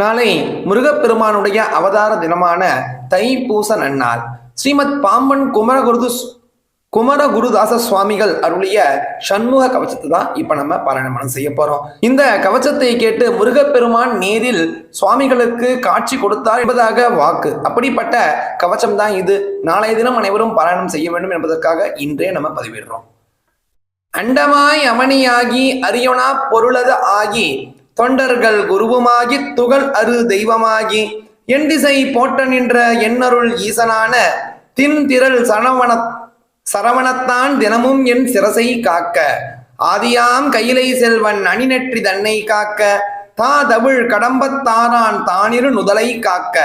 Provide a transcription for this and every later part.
நாளை முருகப்பெருமானுடைய அவதார தினமான தை பூச நன்னாள் ஸ்ரீமத் பாம்பன் குமரகுருது குமரகுருதாச சுவாமிகள் அருளிய சண்முக கவச்சத்தை தான் இப்ப நம்ம பாராயணமனம் செய்ய போறோம். இந்த கவச்சத்தை கேட்டு முருகப்பெருமான் நேரில் சுவாமிகளுக்கு காட்சி கொடுத்தார் என்பதாக வாக்கு. அப்படிப்பட்ட கவச்சம் தான் இது. நாளைய தினம் அனைவரும் பாராயணம் செய்ய வேண்டும் என்பதற்காக இன்றே நம்ம பதிவிடுறோம். அண்டமாய் அமணியாகி அரியொனா பொருளது ஆகி தொண்டர்கள் குருவுமாகி துகள் அரு தெய்வமாகி எண்டிசை போட்ட நின்ற எண்ணருள் ஈசனான தின் திரள் சரவண சரவணத்தான் தினமும் என் சிரசை காக்க. ஆதியாம் கையிலை செல்வன் அணிநெற்றி தன்னை காக்க. தா தவிழ் கடம்பத்தாரான் தானிரு நுதலை காக்க.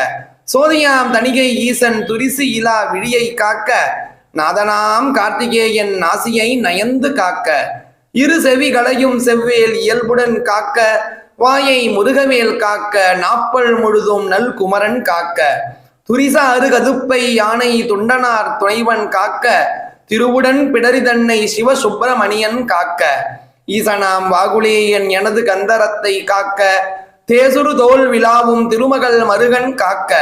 சோதியாம் தணிகை ஈசன் துரிசு இலா விழியை காக்க. நாதனாம் கார்த்திகேயன் நாசியை நயந்து காக்க. இரு செவிகளையும் செவ்வேல் இயல்புடன் காக்க. வாயை முருகவேல் காக்க நாப்பல் முழுதும் நல் குமரன் காக்க. துரிச அருகதுப்பை யானை துண்டனார் துணைவன் காக்க. திருவுடன் பிடரிதன்னை சிவ சுப்பிரமணியன் காக்க. ஈசனாம் வாகுலேயன் எனது கந்தரத்தை காக்க. தேசுரு தோல் விழாவும் திருமகள் மருகன் காக்க.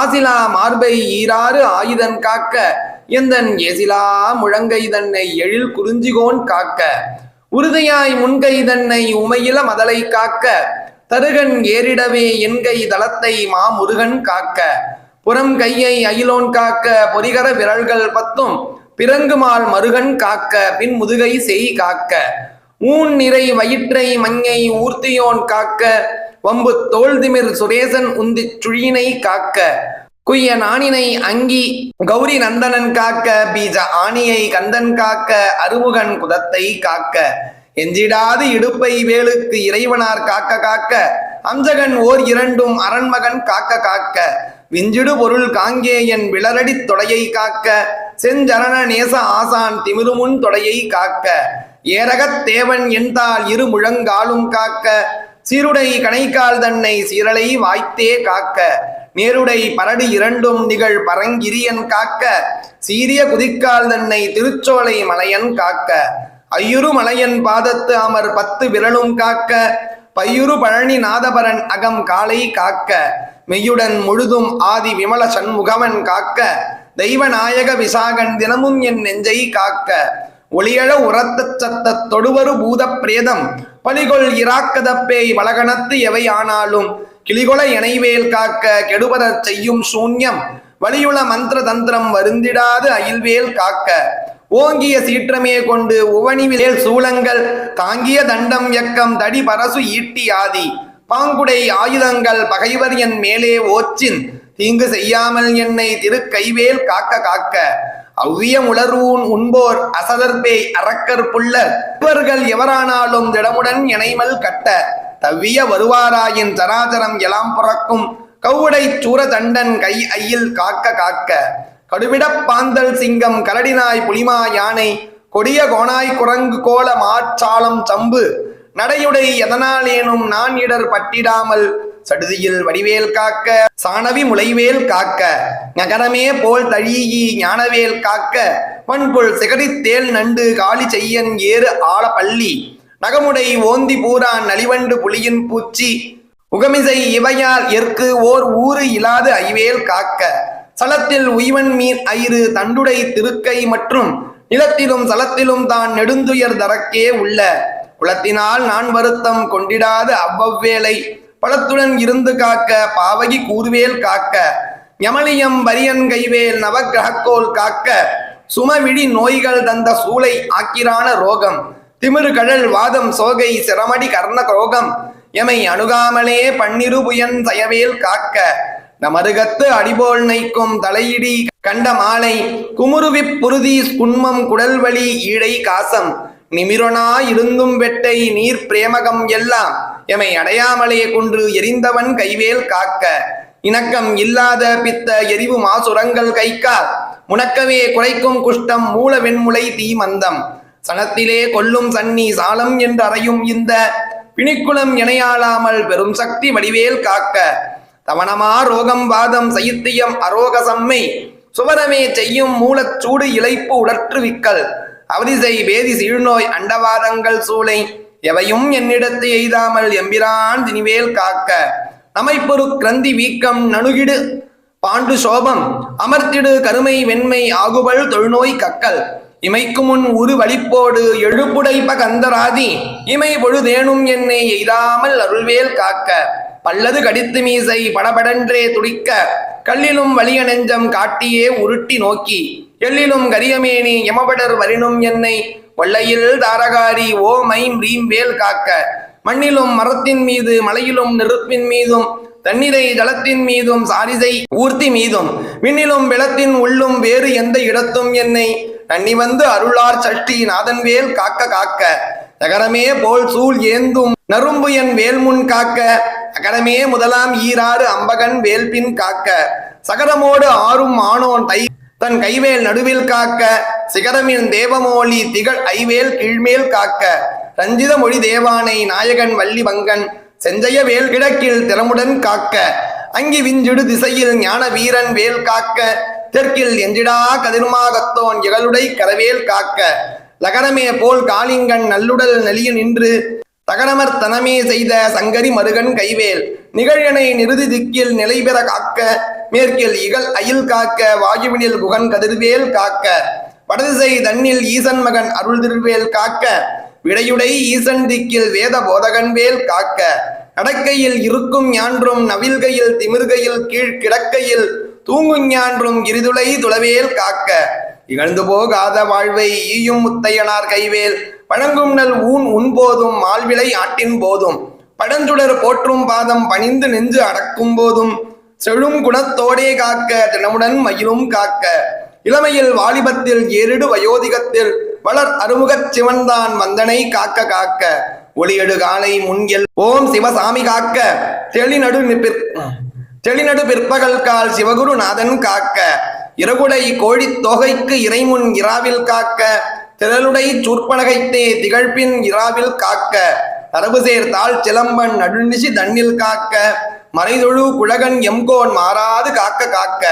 ஆசிலா மார்பை ஈராறு ஆயுதன் காக்க. எந்தன் எசிலா முழங்கை தன்னை எழில் குறிஞ்சிகோன் காக்க. உறுதியாய் முன்கை தன்னை உமையில மதலை காக்க தருகன் ஏறிடவே என்கை தளத்தை மாமுருகன் காக்க. புறம் கையை அயிலோன் காக்க பொறிகர விரல்கள் பத்தும் பிறங்குமால் மருகன் காக்க பின் முதுகை செய் காக்க. ஊன் நிறை வயிற்றை மங்கை ஊர்த்தியோன் காக்க வம்பு தோல்திமிர் சுரேசன் உந்தி சுழியினை காக்க. குய்ய நாணினை அங்கி கௌரி நந்தனன் காக்க பீஜ ஆணியை கந்தன் காக்க அருமுகன் குதத்தை காக்க. எஞ்சிடாது இடுப்பை வேலுக்கு இறைவனார் காக்க காக்க. அம்சகன் ஓர் இரண்டும் அரண்மகன் காக்க காக்க. விஞ்சிடு பொருள் காங்கேயன் விளரடி தொடையை காக்க. செஞ்சரண நேச ஆசான் திமிருமுன் தொடையை காக்க. ஏரகத் தேவன் என்தால் இரு முழங்காலும் காக்க. சீருடை கணைக்கால் தன்னை சீரலை வாய்த்தே காக்க. நேருடை பரடி இரண்டும் நிகழ் பரங்கிரியன் காக்க சீரிய குதிக்கால் தன்னை திருச்சோலை மலையன் காக்க. ஐயுரு மலையன் பாதத்து அமர் பத்து விரலும் காக்க பையுரு பழனி நாதபரன் அகம் காலை காக்க. மெய்யுடன் முழுதும் ஆதி விமல சண்முகவன் காக்க தெய்வநாயக விசாகன் தினமும் என் நெஞ்சை காக்க. ஒளியழ உரத்த சத்த தொடுவரு பூத பிரேதம் பலிகொள் இராக்கதப்பேய் வளகணத்து எவை ஆனாலும் கிளிகொல இணைவேல் காக்க கெடுபத செய்யும் சூன்யம். வலியுள மந்திர தந்திரம் வருந்திடாது அயில்வேல் காக்க. ஓங்கிய சீற்றமே கொண்டு உவனிவேல் சூலங்கள் தாங்கிய தண்டம் எக்கம் தடி பரசு ஈட்டி ஆதி. பாங்குடை ஆயுதங்கள் பகைவர் என் மேலே ஓச்சின். தீங்கு செய்யாமல் என்னை திருக்கைவேல் காக்க காக்க. அவ்விய உளர்வூன் உண்போர் அசதர்பேய் அரக்கர் புல்லர் இவர்கள் எவரானாலும் திடமுடன் இணைமல் கட்ட. தவ்விய வருவாராயின் சராசரம் எலாம் பிறக்கும். கவுடை சூர தண்டன் கை ஐயில் காக்க காக்க. கடுவிடப் பாந்தல் சிங்கம் கரடினாய் புலிமா யானை. கொடிய கோணாய் குரங்கு கோல மாற்றாளம் சம்பு. நடையுடை எதனாலேனும் நான் இடர் பட்டிடாமல். சடுதியில் வடிவேல் காக்க. சாணவி முளைவேல் காக்க. நகரமே போல் தழியி ஞானவேல் காக்க. மண்புள் சிகரித்தேல் நண்டு காளி செய்யன் ஏறு ஆழ பள்ளி. நகமுடை ஓந்தி பூரான் நலிவண்டு புலியின் பூச்சி. உகமிசை இவையால் எற்கு ஓர் ஊறு இலாது ஐவேல் காக்க. சலத்தில் உய்வன் மீன் ஐறு தண்டுடை திருக்கை மற்றும் நிலத்திலும் சலத்திலும் தான் நெடுந்துயர் தரக்கே உள்ள. குலத்தினால் நான் வருத்தம் கொண்டிடாது அவ்வவ்வேளை. பழத்துடன் இருந்து காக்க பாவகி கூறுவேல் காக்க. யமலியம் வரியன் கைவேல் நவக்கிரகக்கோல் காக்க. சுமவிழி நோய்கள் தந்த சூளை ஆக்கிரான ரோகம். திமிரு கழல் வாதம் சோகை சிரமடி கர்ண குரோகம் எமை அணுகாமலே பன்னிரு புயன் சயவேல் காக்க. நமருகத்து அடிபோல் நைக்கும் தலையிடி கண்ட மாலை. குமுருவிப் புருதி குன்மம் குடல்வழி ஈழை காசம். நிமிரொனா இருந்தும் வெட்டை நீர் பிரேமகம் எல்லாம். எமை அடையாமலே குன்று எரிந்தவன் கைவேல் காக்க. இணக்கம் இல்லாத பித்த எரிவு மாசுரங்கள் கைக்கால் முனக்கவே குறைக்கும் குஷ்டம் மூல வெண்முளை தீமந்தம். சனத்திலே கொல்லும் சன்னி சாலம் என்று அறையும் இந்த பிணிக்குளம் இணையாளாமல் பெரும் சக்தி வடிவேல் காக்க. தவணமா ரோகம் வாதம் சைத்தியம் அரோகசம்மை சுவரமே செய்யும் மூலச்சூடு இழைப்பு உடற்றுவிக்கல். அவதிசை வேதி சீழ்நோய் அண்டவாதங்கள் சூளை. எவையும் என்னிடத்து எய்தாமல் எம்பிரான் தினிவேல் காக்க. நமைப்பொரு கிரந்தி வீக்கம் நணுகிடு. பாண்டு சோபம். அமர்த்திடு கருமை வெண்மை ஆகுபல் தொழுநோய் கக்கல். இமைக்கு முன் உரு வழிப்போடு எழுப்புடைப்ப கந்தராதி இமை பொழுதேனும் என்னை எய்தாமல் அருள்வேல் காக்க பல்லது கடித்து மீசை படபடன்றே துடிக்க கல்லிலும் வலிய நெஞ்சம் காட்டியே உருட்டி நோக்கி எல்லிலும் கரியமேனி யமபடர் வரினும் என்னை கொள்ளையில் தாரகாரி ஓ மைம் ரீம் வேல் காக்க மண்ணிலும் மரத்தின் மீது மலையிலும் நெருப்பின் மீதும் தண்ணீரை ஜலத்தின் மீதும் சாரிசை ஊர்த்தி மீதும் விண்ணிலும் வெளத்தின் உள்ளும் வேறு எந்த இடத்தும் என்னை கண்ணி வந்து அருளார் சஷ்டி நாதன் வேல் காக்க காக்க. நகரமே போல் சூழ் ஏந்தும் நரும்பு என் வேல்முன் காக்க. அகரமே முதலாம் ஈராறு அம்பகன் வேல்பின் காக்க. சகரமோடு ஆறும் ஆனோன் தை தன் கைவேல் நடுவில் காக்க. சிகரமின் தேவமோலி திகழ் ஐவேல் கீழ்மேல் காக்க. ரஞ்சித மொழி தேவானை நாயகன் வள்ளி வங்கன் செஞ்சய வேல் கிழக்கில் திறமுடன் காக்க. அங்கி விஞ்சிடு திசையில் ஞான வீரன் வேல் காக்க. தெற்கில் எஞ்சிடா கதிருமாகத்தோன் இகழுடை கரவேல் காக்க. லகரமே போல் காளிங்கன் நல்லுடல் நெளிய நின்று தகரமர் தனமே செய்த சங்கரி மருகன் கைவேல். நிகழனை நிறுதி திக்கில் நிலை பெற காக்க மேற்கில் இகல் அயில் காக்க வாயுவினில் குகன் கதிர்வேல் காக்க. வடதிசை தன்னில் ஈசன் மகன் அருள் திருவேல் காக்க. விடையுடை ஈசன் திக்கில் வேத போதகன் வேல் காக்க. நடக்கையில் இருக்கும் ஞான்றும் நவில்கையில் திமிர்கையில் கீழ் கிடக்கையில் தூங்கும் ஞான்றும் இருதுளை துளவேல் காக்க. இகழ்ந்து போகாத வாழ்வை ஈயும் முத்தையனார் கைவேல். வழங்கும் நல் ஊன் உண்போதும் மால்விளை ஆட்டின் போதும். படஞ்சுடர் போற்றும் பாதம் பணிந்து நெஞ்சு அடக்கும் போதும். செழும் குணத்தோடே காக்க தினமுடன் மயிலும் காக்க. இளமையில் வாலிபத்தில் ஏறிடு வயோதிகத்தில். வளர் அருமுகச் சிவன்தான் வந்தனை காக்க காக்க. ஒளியடு காலை முன்எல் ஓம் சிவசாமி காக்க. தெளிநடு நிபிற் தெளிநடு பிற்பகல் கால் சிவகுருநாதன் காக்க இரகுடை கோழித் தொகைக்கு இறைமுன் இராவில் காக்க திரளுடை சூர்பனகைத்தே திகழ்பின் இராவில் காக்க தரபுசேர் சேர்த்தால் சிலம்பன் நடுநிசி தண்ணில் காக்க மறைதொழு குழகன் எம்கோன் மாறாது காக்க காக்க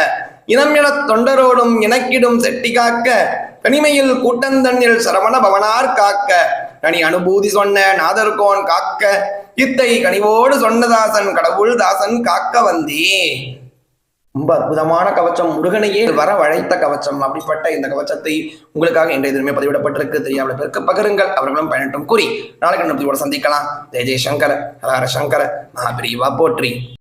இனம் எனத் தொண்டரோடும் இணக்கிடும் செட்டி காக்க தனிமையில் கூட்டந்தண்ணில் சரவண பவனார் காக்க நனி அனுபூதி சொன்ன நாதர்கோன் காக்க இத்தை கனிவோடு சொன்னதாசன் கடவுள் தாசன் காக்க வந்தே. ரொம்ப அற்புதமான கவச்சம். முருகனையே வர வழைத்த கவச்சம். அப்படிப்பட்ட இந்த கவச்சத்தை உங்களுக்காக இன்றைய தினமே பதிவிடப்பட்டிருக்கு. தெரியாமல் பேருக்கு பகருங்கள். அவர்களும் பயனட்டும் கூறி நாளைக்கு நம்ம சந்திக்கலாம். ஜெய ஜெயசங்கர ஹரஹர சங்கர மகாபிரிவா போற்றி.